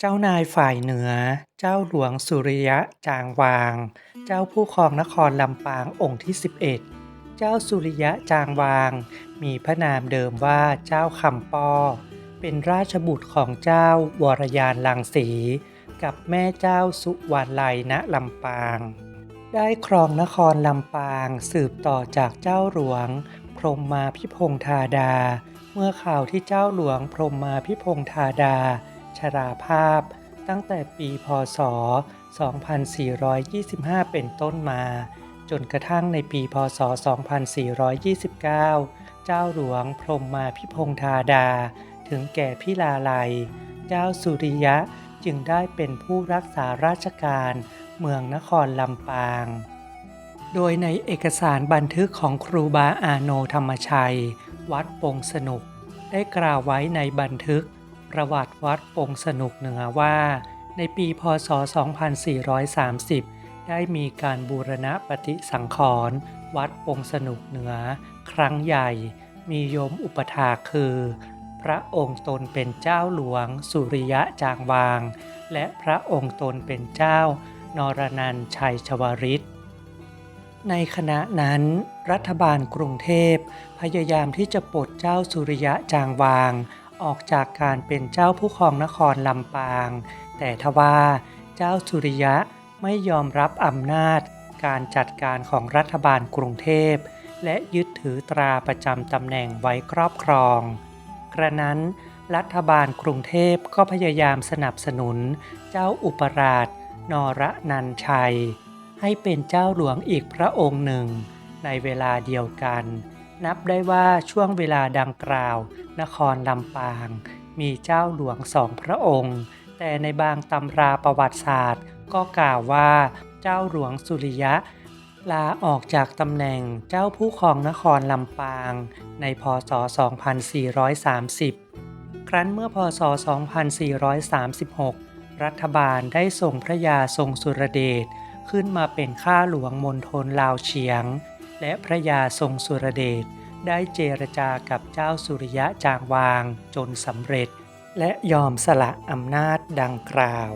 เจ้านายฝ่ายเหนือ เจ้าหลวงสุริยะจางวาง เจ้าผู้ครองนครลำปางองค์ที่ 11 เจ้าสุริยะจางวาง มีพระนามเดิมว่าเจ้าคำปอ เป็นราชบุตรของเจ้าวรยานลังสี กับแม่เจ้าสุวรรณไลณลำปาง ได้ครองนครลำปางสืบต่อจากเจ้าหลวง พรหมมาพิพงธาดา เมื่อข่าวที่เจ้าหลวงพรหมมาพิพงธาดา ชราภาพ ตั้งแต่ปีพศ 2425 เป็นต้นมา จนกระทั่งในปีพศ 2429 เจ้าหลวงพรมมาพิพงธาดา ถึงแก่พิลาลัย เจ้าสุริยะจึงได้เป็นผู้รักษาราชการเมืองนครลำปาง โดยในเอกสารบันทึกของครูบาอาโนธรรมชัย วัดปงสนุก ได้กล่าวไว้ในบันทึก ประวัติวัดปงสนุกเหนือว่า ในปีพศ 2430 ได้มีการบูรณะปฏิสังขรณ์วัดปงสนุกเหนือ ครั้งใหญ่ มีโยมอุปถาคือ พระองค์ตนเป็นเจ้าหลวง สุริยะจางวาง และพระองค์ตนเป็นเจ้านรนันชัยชวริตในขณะนั้น รัฐบาลกรุงเทพ พยายามที่จะปลดเจ้าสุริยะจางวาง ออกจากการเป็นเจ้าผู้ครองนครลำปาง แต่ทว่าเจ้าสุริยะไม่ยอมรับอำนาจ การจัดการของรัฐบาลกรุงเทพ และยึดถือตราประจำตำแหน่งไว้ครอบครอง กระนั้นรัฐบาลกรุงเทพก็พยายามสนับสนุน เจ้าอุปราช นรนันชัย ให้เป็นเจ้าหลวงอีกพระองค์หนึ่ง ในเวลาเดียวกัน นับได้ว่าช่วงเวลาดังกล่าว นครลำปาง มีเจ้าหลวงสองพระองค์ แต่ในบางตำราประวัติศาสตร์ ก็กล่าวว่าเจ้าหลวงสุริยะ ลาออกจากตำแหน่งเจ้าผู้ครองนครลำปาง ในพศ 2430 ครั้นเมื่อพศ 2436 รัฐบาลได้ส่งพระยาทรงสุรเดชขึ้นมาเป็นข้าหลวงมณฑลลาวเฉียงและพระยาทรงสุรเดช ได้เจรจากับเจ้าสุริยะจางวางจนสำเร็จ และยอมสละอำนาจดังกล่าว